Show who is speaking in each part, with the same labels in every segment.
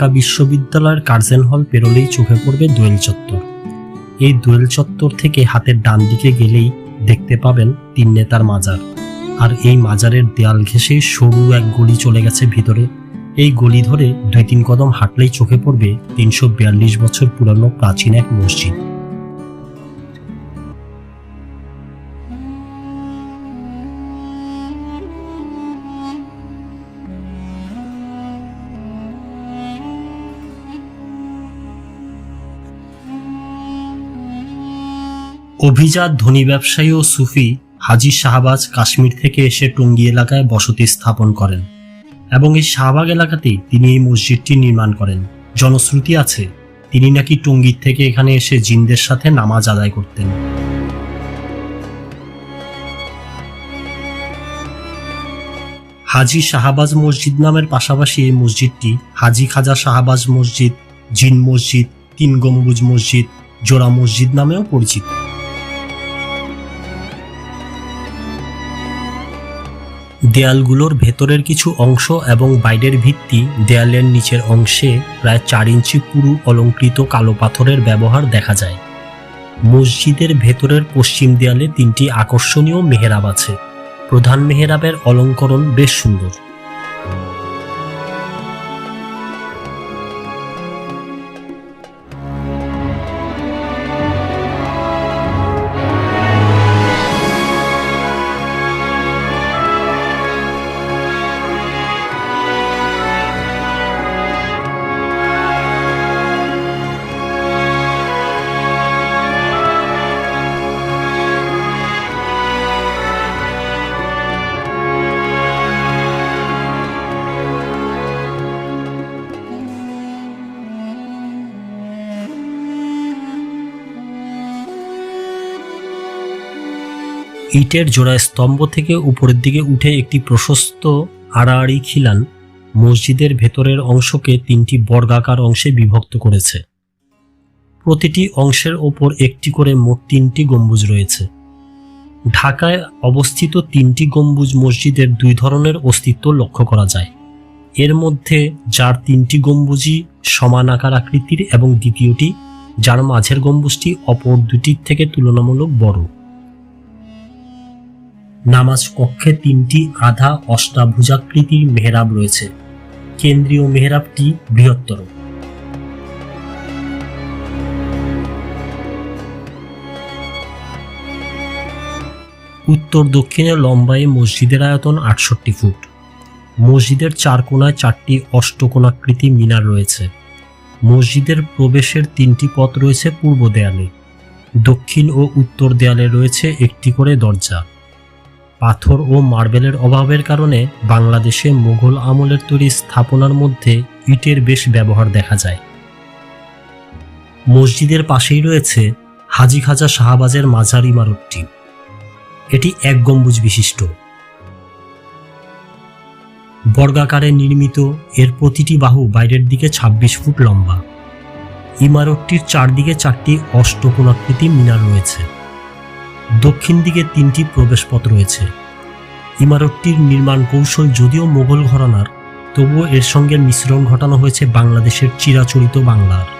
Speaker 1: ঢাকা বিশ্ববিদ্যালয়ের কার্জেন হল পেরোলেই চোখে পড়বে দোয়েল চত্বর। এই দোয়েল চত্বর থেকে হাতের ডান দিকে গেলেই দেখতে পাবেন তিন নেতার মাজার। আর এই মাজারের দেয়াল ঘেঁষে সরু এক গলি চলে গেছে ভিতরে। এই গলি ধরে দুই তিন কদম হাঁটলেই চোখে পড়বে তিনশো বিয়াল্লিশ বছর পুরানো প্রাচীন এক মসজিদ। অভিজাত ধনী ব্যবসায়ী ও সুফি হাজি শাহবাজ কাশ্মীর থেকে এসে টঙ্গী এলাকায় বসতি স্থাপন করেন এবং এই শাহবাগ এলাকাতেই তিনি এই মসজিদটি নির্মাণ করেন। জনশ্রুতি আছে, তিনি নাকি টঙ্গীর থেকে এখানে এসে জিনদের সাথে নামাজ আদায় করতেন। হাজি শাহবাজ মসজিদ নামের পাশাপাশি এই মসজিদটি হাজি খাজা শাহবাজ মসজিদ, জিন মসজিদ, তিন গম্বুজ মসজিদ, জোড়া মসজিদ নামেও পরিচিত। দেয়ালগুলোর ভেতরের কিছু অংশ এবং বাইরের ভিত্তি দেয়ালের নিচের অংশে প্রায় চার ইঞ্চি পুরু অলঙ্কৃত কালো পাথরের ব্যবহার দেখা যায়। মসজিদের ভেতরের পশ্চিম দেয়ালে তিনটি আকর্ষণীয় মেহেরাব আছে। প্রধান মেহেরাবের অলঙ্করণ বেশ সুন্দর। ইটের জোড়া স্তম্ভ থেকে উপরের দিকে উঠে একটি প্রশস্ত আড়াআড়ি খিলান মসজিদের ভেতরের অংশকে তিনটি বর্গাকার অংশে বিভক্ত করেছে। প্রতিটি অংশের ওপর একটি করে মোট তিনটি গম্বুজ রয়েছে। ঢাকায় অবস্থিত তিনটি গম্বুজ মসজিদের দুই ধরনের অস্তিত্ব লক্ষ্য করা যায়। এর মধ্যে যার তিনটি গম্বুজই সমান আকার আকৃতির এবং দ্বিতীয়টি, যার মাঝের গম্বুজটি অপর দুটির থেকে তুলনামূলক বড়। নামাজ কক্ষে তিনটি আধা অষ্টাভুজাকৃতির মেহরাব রয়েছে। কেন্দ্রীয় মেহরাবটি বৃহত্তর। উত্তর দক্ষিণে লম্বায় মসজিদের আয়তন আটষট্টি ফুট। মসজিদের চার কোনায় চারটি অষ্টকোণাকৃতি মিনার রয়েছে। মসজিদের প্রবেশের তিনটি পথ রয়েছে পূর্ব দেয়ালে। দক্ষিণ ও উত্তর দেয়ালে রয়েছে একটি করে দরজা। পাথর ও মার্বেলের অভাবের কারণে বাংলাদেশে মুঘল আমলের তৈরি স্থাপনার মধ্যে ইটের বেশ ব্যবহার দেখা যায়। মসজিদের পাশেই রয়েছে হাজি খাজা শাহবাজের মাজার ইমারতটি। এটি এক গম্বুজ বিশিষ্ট। বর্গাকারে নির্মিত, এর প্রতিটি বাহু বাইরের দিকে ২৬ ফুট লম্বা। ইমারতটির চারদিকে চারটি অষ্টকোণাকৃতি মিনার রয়েছে। দক্ষিণ দিকে তিনটি প্রবেশপথ রয়েছে। ইমারতটির নির্মাণ কৌশল যদিও মোগল ঘরানার, তবুও এর সঙ্গে মিশ্রণ ঘটানো হয়েছে বাংলাদেশের চিরাচরিত বাংলার।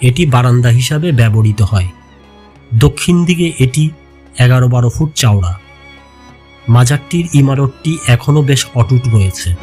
Speaker 1: এটি বারান্দা হিসাবে ব্যবহৃত হয়। দক্ষিণ দিকে এটি এগারো বারো ফুট চওড়া। মাজারটির ইমারতটি এখনও বেশ অটুট রয়েছে।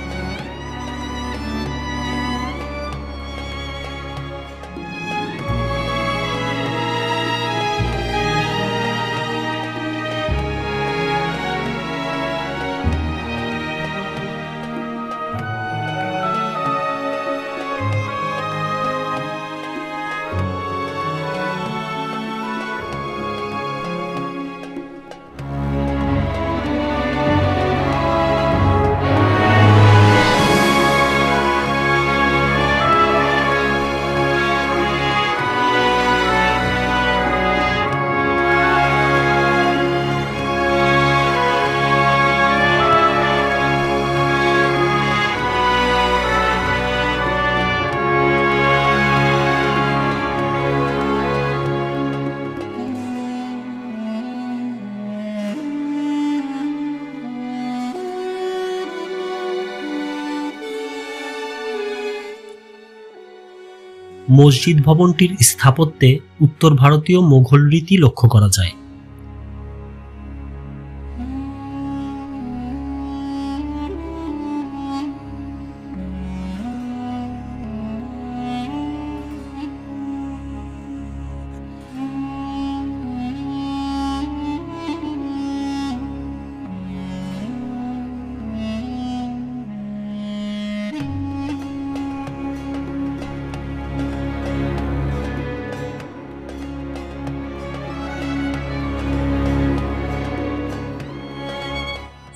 Speaker 1: মসজিদ ভবনটির স্থাপত্যে উত্তর ভারতীয় মোঘল রীতি লক্ষ্য করা যায়।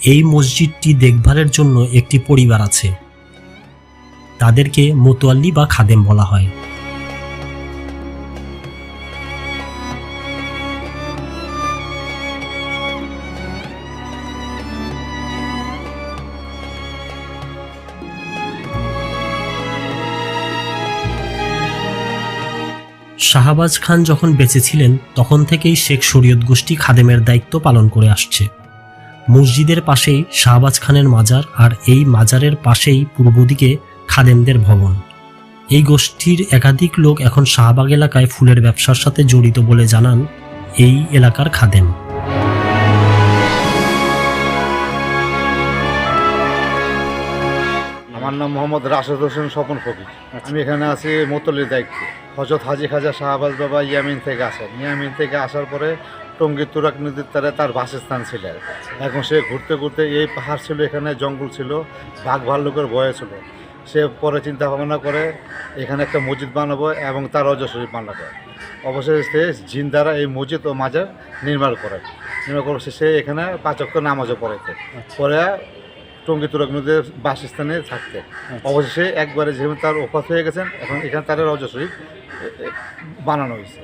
Speaker 1: এই মসজিদটি দেখভালের জন্য একটি পরিবার আছে। তাদেরকে মোতোয়াল্লি বা খাদেম বলা হয়। শাহবাজ খান যখন বেঁচে ছিলেন, তখন থেকেই শেখ শরীয়ত গোষ্ঠী খাদেমের দায়িত্ব পালন করে আসছে। মসজিদের পাশেই শাহবাজ খানের মাজার আর এই মাজারের পাশেই পূর্ব দিকে খাদেমদের ভবন। এই গোষ্ঠীর একাধিক লোক এখন শাহবাগ এলাকায় ফুলের ব্যবসার সাথে জড়িত বলে জানান এই এলাকার খাদেম।
Speaker 2: আমার নাম মোহাম্মদ রাশেদ হোসেন স্বপন ফকির। আমি এখানে আছি মোতলির দায়িত্বে। হজরত হাজি খাজা শাহবাজ বাবা ইয়ামিন থেকে আসেন। ইয়ামিন থেকে আসার পরে টঙ্গী তুরাক নদীর তারে তার বাসস্থান ছিল। এখন সে ঘুরতে ঘুরতে এই পাহাড় ছিল এখানে জঙ্গল ছিল বাঘ ভাল্লুকের ভয় ছিল। সে পরে চিন্তা ভাবনা করে এখানে একটা মসজিদ বানাবো এবং তার শরীফ বানাবো অবশেষে সে জিন দ্বারা এই মসজিদ ও মাজার নির্মাণ করে। নির্মাণ করে সে এখানে পাঁচক্য নামাজও পড়াইতে পরে টঙ্গী তুরাক নদীর বাসস্থানে থাকতেন। অবশেষে একবারে যেহেতু তার ওফাত হয়ে গেছেন এখন এখানে তার রজ শরীফ এ, এ, বানানো হয়েছে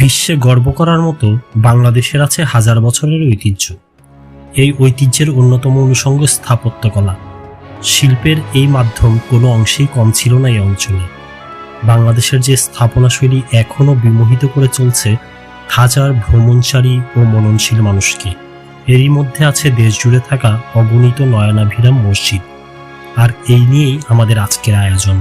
Speaker 1: বিশ্বে গর্ব করার মতো বাংলাদেশের আছে হাজার বছরের ঐতিহ্য। এই ঐতিহ্যের অন্যতম অনুষঙ্গ স্থাপত্যকলা শিল্পের এই মাধ্যম কোনো অংশেই কম ছিল না এই অঞ্চলে। বাংলাদেশের যে স্থাপনাশৈলী এখনও বিমোহিত করে চলছে হাজার ভ্রমণচারী ও মননশীল মানুষকে। এরই মধ্যে আছে দেশ জুড়ে থাকা অগণিত নয়নাভিরাম মসজিদ। আর এই নিয়েই আমাদের আজকের আয়োজন।